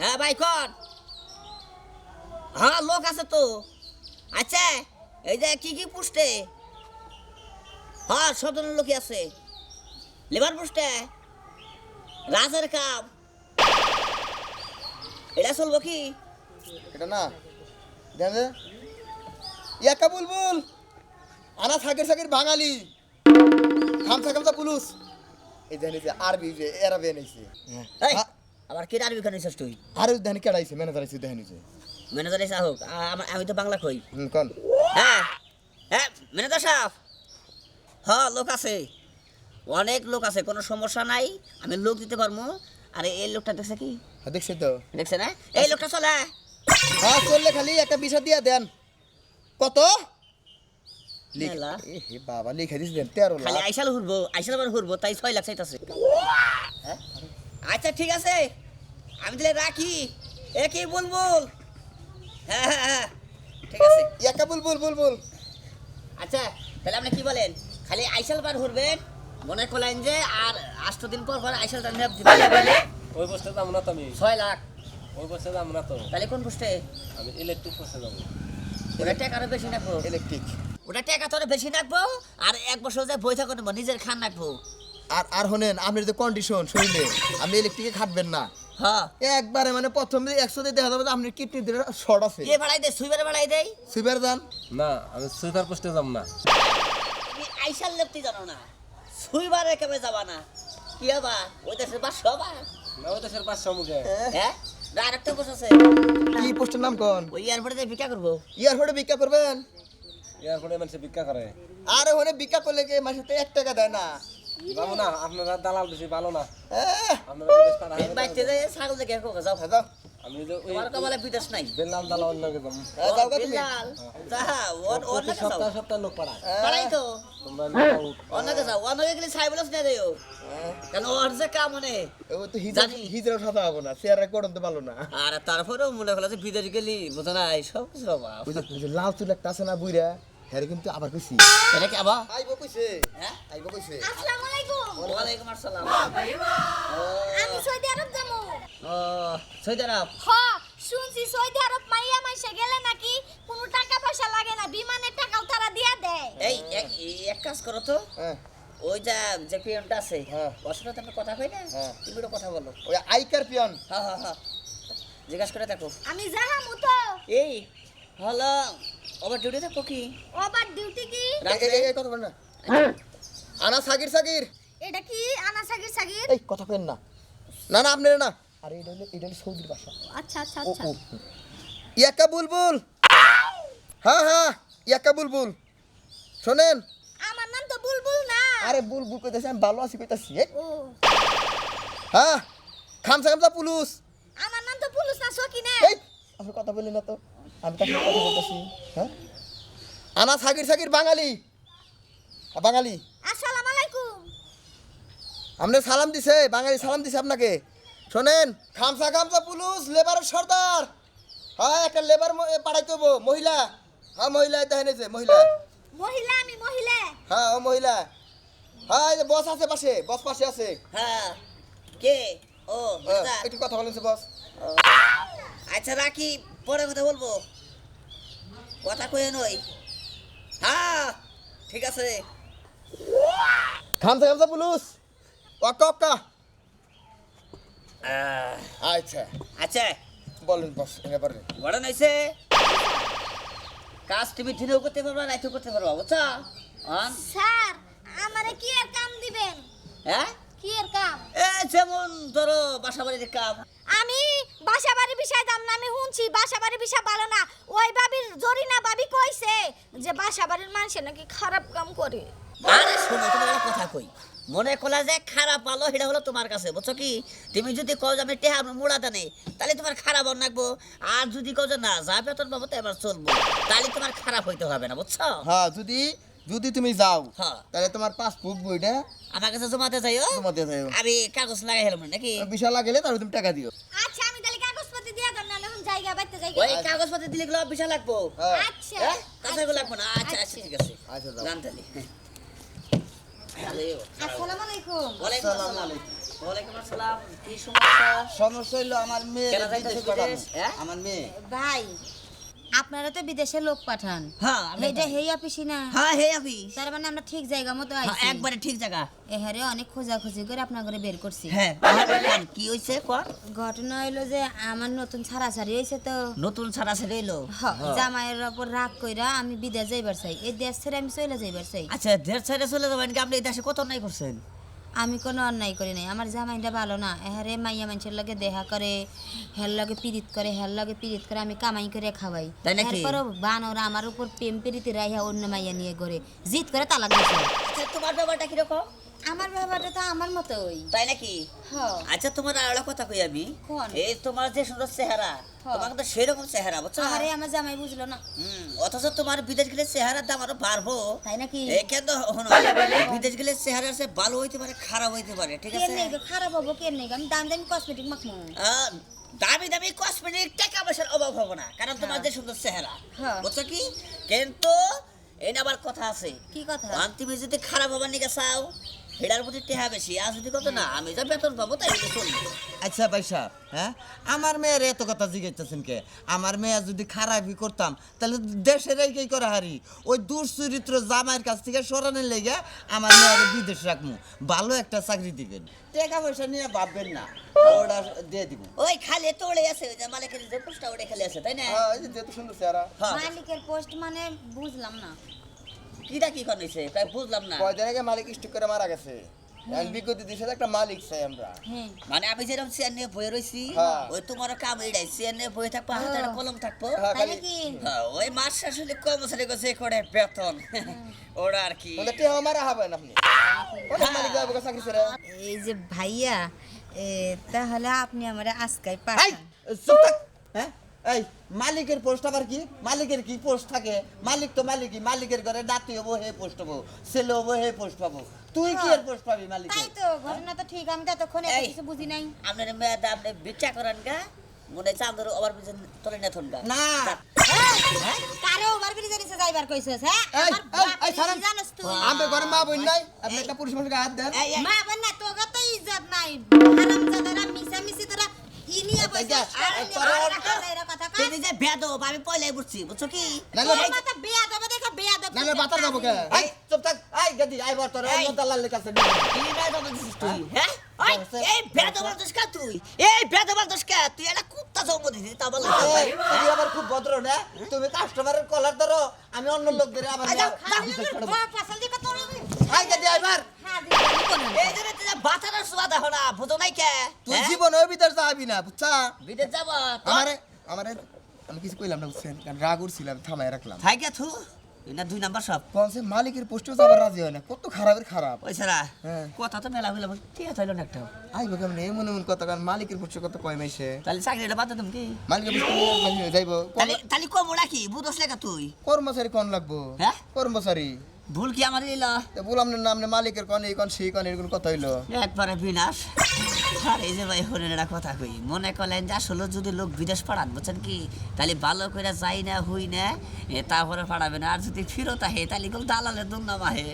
হ্যাঁ ভাই কর। হ্যাঁ লোক আছে তো। আচ্ছা এই যে কি কি পুষ্টে হ্যাঁ সব ধরনের লোকই আছে। লেবার পুষ্টে রাজের কাম এটা চলবো কি? এটা না। যে। ইয়াকা বুলবুল আনা সাকির সাকির বাঙালি। খামসা খামসা পুলুস। এই এই যে আরবি যে এরা বেন আইছে এই, আবার কি আরবি খান নিছিস তুই আর দেন কেডাইছে ম্যানেজার আইছে দেন আইছে ম্যানেজার এসে হোক আমা- তো বাংলা কই। হুম কোন। হ্যাঁ হ্যাঁ ম্যানেজার সাহেব। হ্যাঁ লোক আছে। অনেক লোক আছে কোনো সমস্যা নাই আমি লোক দিতে পারব। আরে এই লোকটা দেখছে কি? হ্যাঁ দেখছি তো। দেখছে না? এই লোকটা চলে। হ্যাঁ চললে খালি একটা বিষয় দিয়া দেন। কত? বাবা লিখে দিস দেন তেরো খালি লাখ। আইসাল ঘুরবো আইসাল আবার ঘুরবো তাই ছয় লাখ চাইতেছে। হ্যাঁ? আচ্ছা ঠিক আছে। আমি তাহলে রাখি। এ কি বুলবুল হ্যাঁ হ্যাঁ হ্যাঁ। ঠিক আছে। ইয়াকা বুলবুল বুলবুল আচ্ছা তাহলে আপনি কি বলেন? খালি আইসাল বার ঘুরবেন মনে করলেন যে আর আষ্ট দিন পর পর আইসাল জানলে ওই পোস্টে যাব না তো আমি। ছয় লাখ। ওই পোস্টে যাব না তো। তাহলে কোন পোস্টে? আমি ইলেকট্রিক পোস্টে যাব। ওটা টাকা আরও বেশি রাখব ইলেকট্রিক ওটা টাকা তো আরও বেশি রাখব আর এক বছর যে বই থাকো নিজের খান রাখব আর আর হনেন আপনার যে কন্ডিশন শরীরে আপনি ইলেকট্রিকে খাটবেন না। হ্যাঁ। একবারে মানে প্রথম একশো দিয়ে দেখা যাবে আপনার কিডনি শর্ট আছে। ইয়ে বাড়াই দে সুইবারে বাড়াই দেই সুইবার যান। না আমি সুইপার পোস্টে যাব না। তুমি আইসাল লেপতে জানো না। সুইবারে কেমন যাবা না। কি হবা? ওই দেশের বাস হবা? না ওই দেশের পাঁচশো মুখে। হ্যাঁ? আর একটা আছে। কি পোস্টের নাম কোন? ওই এয়ারপোর্টে ভিক্ষা করব। এয়ারপোর্টে ভিক্ষা করবেন? এয়ারপোর্টে মানুষে ভিক্ষা করে। আর ওখানে ভিক্ষা করলে কি মাসে এক টাকা দেয় না? যাব না আপনারা দালাল বেশি ভালো না। আপনারা বিদেশ পাঠান দিন বাইতে যে ছাগল দেখে কোকা যাও। যাও। আমি যে তোমার কপালে বিদেশ নাই। বেলাল দালাল অন্যকে যাব। যাও গা তুমি। বিল্লাল ওর ওর প্রতি সপ্তাহ সপ্তাহ লোক পাঠায় পাড়াই তো। তোমরা। যাও। গেলে না দেও কেন ওর যে কাম ও তো হিজরা হিজরা সাথে হব না চেয়ারে করতে তো পারল না। আর তারপরেও মনে হলো যে বিদেশ গেলি বুঝো না এই সব যে- লাল চুল একটা আছে না বুইরা হ্যাঁ কিন্তু আবার কইছি। এটা কি আবার? আইবো কইছে। হ্যাঁ? আইবো কইছে। আসসালামু আলাইকুম। ওয়ালাইকুম আসসালাম। আমি সৌদি আরব যাব। ও সৈয়দ আরব? হ শুনছি সৌদি আরব মাইয়া মাইসে গেলে নাকি কোনো টাকা পয়সা লাগে না বিমানের টাকাও তারা দিয়া দেয়। এই এক এক কাজ করো তো। হ্যাঁ। ওই যা যে পিয়নটা আছে হ্যাঁ। ওর সাথে তুমি কথা কই না হ্যাঁ। তুমি কথা বলো। ওই আইকার পিয়ন। হ্যাঁ হ্যাঁ হ্যাঁ। জিজ্ঞাসা করে দেখো। আমি যাহামু তো। এই হলো ওভার ডিউটি থাকো কি? ওভার ডিউটি কি? এই- কথা বল না? আনা সাকির সাকির এটা কি? আনা সাগির সাগির? এই কথা কেন না? না না আপনার না। আরে এটা হলো এটা হলো সৌদির ভাষা আচ্ছা আচ্ছা আচ্ছা। ইয়াকা বুলবুল। হ্যাঁ হ্যাঁ ইয়াকা বুলবুল। শোনেন। আমার নাম তো বুলবুল না। আরে বুলবুল কইতাছি আমি ভালো আছি কইতাছি ও। হ্যাঁ খামসা খামসা পুলুস। আমার নাম তো পুলিশ না সকিনে এই আপনি কথা বললেন না তো। আমি তার সাথে কথা বলতেছি। হ্যাঁ? আনা সাকির সাকির বাঙালি। বাঙালি। আসসালামু আলাইকুম। আপনি সালাম দিছে বাঙালি সালাম দিছে আপনাকে। শোনেন খামসা খামসা পুলুস লেবারের সর্দার। হ্যাঁ একটা লেবার পাঠাইতে হব মহিলা। হ্যাঁ মহিলা এটা এনেছে মহিলা। মহিলা আমি মহিলা। হ্যাঁ ও মহিলা। হ্যাঁ এই যে বস আছে পাশে বস পাশে আছে। হ্যাঁ কে? ও হ্যাঁ, একটু কথা বলেন বস। ও। আচ্ছা রাখি পরে কথা বলব। কথা কয়ে নই। হ্যাঁ ঠিক আছে। খামসা খামসা পুলুস। ওকা ওকা। আহ, আচ্ছা। আচ্ছা। বলেন বস এবারে বড় নইছে। কাজ তুমি দিনেও করতে পারবা রাইতেও করতে পারবা বুঝছ? স্যার আমারে কি আর কাম দিবেন? হ্যাঁ? কি এর কাম? এ যেমন ধরো বাসা বাড়ির কাম। আমি বাসা বাড়ি বিষয় দাম না আমি শুনছি বাসা বিষয় ভালো না। ওই বাবির জরিনা বাবি কইছে যে বাসা বাড়ির মানুষ নাকি খারাপ কাম করে। আরে শোনো তোমার একটা কথা কই। মনে করলা যে খারাপ ভালো সেটা হলো তোমার কাছে বুঝছ কি? তুমি যদি কও যে আমি টেহা মুড়া দানে তাহলে তোমার খারাপ রাখব আর যদি কও যে না যা বেতন পাবো তো এবার চলবো। তাহলে তোমার খারাপ হইতে হবে না বুঝছ? হ্যাঁ যদি যদি তুমি যাও হ্যাঁ। তাহলে তোমার পাসবুক বইটা আমার কাছে জমাতে যাইও। দিয়ে যাইও। আমি কাগজ লাগাই হেলাম নাকি? বিশাল লাগলে তাহলে তুমি টাকা দিও। আচ্ছা আমি তাহলে কাগজপত্র দিয়া দাম না এখন জায়গা বাইতে জায়গা। ওই কাগজপত্র দিলে গুলো বিশাল লাগবো। হ্যাঁ। আচ্ছা। হ্যাঁ? কাঁচাগুলো লাগবো না। আচ্ছা আচ্ছা ঠিক আছে। আচ্ছা যাও। জানতালি আসসালামু আলাইকুম। ওয়ালাইকুম আসসালাম ওয়ালাইকুম আসসালাম। কি সমস্যা? সমস্যা হইল আমার মেয়ে? আমার মেয়ে। ভাই আপনারা তো বিদেশে লোক পাঠান। হ্যাঁ আমরা হেই অফিসি না। হ্যাঁ হে আবি তার মানে আমরা ঠিক জায়গা মতো হ্যাঁ, আইছি। একবারে ঠিক জায়গা। এহারে অনেক খোঁজাখুঁজি করে আপনার ঘরে বের করছি। হ্যাঁ কি হইছে কোন ঘটনা হইল যে আমার নতুন ছাড়াছাড়ি হয়েছে তো। নতুন ছাড়া ছেড়ে এলো হ, জামাইয়ের ওপর রাগ কইরা আমি বিদেশ যাইবার চাই। এই দেশ ছেড়ে আমি চলে যাইবার চাই। আচ্ছা দেশ ছেড়ে চলে যাবেন কি? আপনি এই দেশে কত নাই করছেন? আমি কোনো অন্যায় করি নাই। আমার জামাইটা ভালো না। এহারে মাইয়া মানুষের লগে দেখা করে হের লগে পীড়িত করে হের লগে পীড়িত করে আমি কামাই করে খাওয়াই? এরপরও বানর আমার উপর প্রেম প্রীতি রাইহা অন্য মাইয়া নিয়ে ঘরে। জিত করে তালা আচ্ছা তোমার ব্যাপারটা কীরকম আমার ব্যাপারটা তো আমার মতোই। তাই নাকি? হ আচ্ছা তোমার কথা কই আমি? এই তোমার যে সুন্দর চেহারা হ্যাঁ। তোমার তো সেরকম চেহারা বুঝছ? আরে আমার জামাই বুঝলো না। হুম, অথচ তোমার বিদেশ গেলে চেহারার দাম আরও বাড়বো। তাই নাকি? কেন হনো বিদেশ গেলে চেহারা সে ভালো হইতে পারে খারাপ হইতে পারে ঠিক আছে? খারাপ হব কেন নেই আমি দাম দামি কসমেটিক মাখমু। দামি দামি কসমেটিক টাকা পয়সার অভাব হবে না কারণ তোমার যে সুন্দর চেহারা হ্যাঁ। বুঝছ কি? কিন্তু এই আবার কথা আছে। কি কথা? তুমি যদি খারাপ হবার নিকে চাও হেডার প্রতি টেহা বেশি আর যদি কত না আমি যা বেতন পাবো তাই চলবে। আচ্ছা সাহেব হ্যাঁ? আমার মেয়ের এত কথা কে? আমার মেয়ে যদি খারাপই করতাম তাহলে দেশের এই করা হারি? ওই দুশ্চরিত্র জামাইয়ের কাছ থেকে সরানোর লেগে আমার মেয়ের বিদেশ রাখমু। ভালো একটা চাকরি দিবেন। টাকা পয়সা নিয়ে ভাববেন না। ওটা দিয়ে দিব। ওই খালি তোড়ে আছে ওই যে মালিকের যে পোস্টটা ওটা খালি আছে তাই না? হ্যাঁ, এই যে সুন্দর চেহারা। হ্যাঁ। মালিকের পোস্ট মানে বুঝলাম না। কিটা কি করেছে তাই বুঝলাম না। কয়দিন আগে মালিক স্টক করে মারা গেছে। একটা মালিক চাই আমরা। হ্যাঁ মানে আমি যেরকম চেয়ার নিয়ে বয়ে রয়েছি হ্যাঁ। ওই তোমার কাম এটাই চেয়ার নিয়ে বয়ে থাকব হাতে কলম থাকব। হ্যাঁ, হ্যাঁ, ওই মাস আসলে কর্মচারী কাছে করে বেতন। ওরা আর কি। মারা হবেন আপনি? এই যে ভাইয়া এ, তাহলে আপনি আমার আজকাই পাঠান। হ্যাঁ? এই মালিকের পোস্ট আবার কি? মালিকের কি পোস্ট থাকে? মালিক তো মালিকই মালিকের ঘরে নাতি হব হে পোস্ট পাবো ছেলে হব হে পোস্ট পাবো। তুই কি এর পোস্ট পাবি মালিক তাই তো ঘটনা তো ঠিক আমি তো এতক্ষণ এত কিছু বুঝি নাই। আপনার মেয়েটা আপনি বিচা করেন গা মনে চাঁদের ওভার ব্রিজের তলে নেথন গা। না। হ্যাঁ? কারে ওভার ব্রিজে নিচে যাইবার কইছস হ্যাঁ? এই, আমার এই, বাপ এই, ছাড়েন। জানোস তুই? আমাদের ঘরে মা বোন নাই আপনি একটা পুরুষ মানুষকে হাত দেন। মা বোন না তো ইজ্জত নাই। আমি পয়লাই বুঝছি বুঝছ কি? না, না, তোর মাথা বেয়া দেবে দেখো বেয়া দেবে না না বাতার যাব কে? এই চুপ থাক। এই গদি আই বর তোর এই। দালালের কাছে নিয়ে যা। কি বেদব বলছিস তুই হ্যাঁ? এই বেদব বলছিস কা তুই? এই বেদব বলছিস কা? তুই একটা কুত্তা জন্ম দিছিস তা বলে। এই, আবার খুব ভদ্র না? তুমি কাস্টমারের কলার ধরো আমি অন্য লোক ধরে আবার আচ্ছা, নিয়ে বিদেশ পাঠাবো। বড় পাশাল দিকে তোর এই গদি আইবার হ্যাঁ দিদি কোন এই দেখো না বুঝো নাই কে? তুই হ্যাঁ? জীবন ওই বিদেশ যাবি না বুঝছা? বিদেশ যাব? আমারে আমারে আমি কিছু কইলাম না বুঝছেন? কারণ রাগ উঠছিলাম থামাই রাখলাম। থাকে থু? এটা দুই নাম্বার সব। কোন সে মালিকের পোস্টেও যাবার রাজি হয় না কত খারাপের খারাপ। ওই সারা হ্যাঁ। কথা তো মেলা হইলাম ঠিক আছে হইল না একটা। আইব কেমন? এই মনে কথা কারণ মালিকের পোস্টে কত কয় মাইছে? তাহলে চাকরিটা বাদ তুমি কি? মালিকের পোস্টে যাইব। তাহলে তাহলে কম নাকি? বুঝোস লেখা তুই। কর্মচারী কোন লাগবো? হ্যাঁ? কর্মচারী। ভুল কি আমার তো বললাম না নামনে মালিকের কোন এই কোন সেই কোন এরকম কথা হইল। একবারে বিনাশ। আর এই যে ভাই হলেন এটা কথা কই মনে করলেন যে আসলে যদি লোক বিদেশ পাঠান বুঝছেন কি? তাহলে ভালো করে যাই না হই না এ তারপরে পাঠাবে না। আর যদি ফিরত আহে তাহলে দালালের দুর্নাম আহে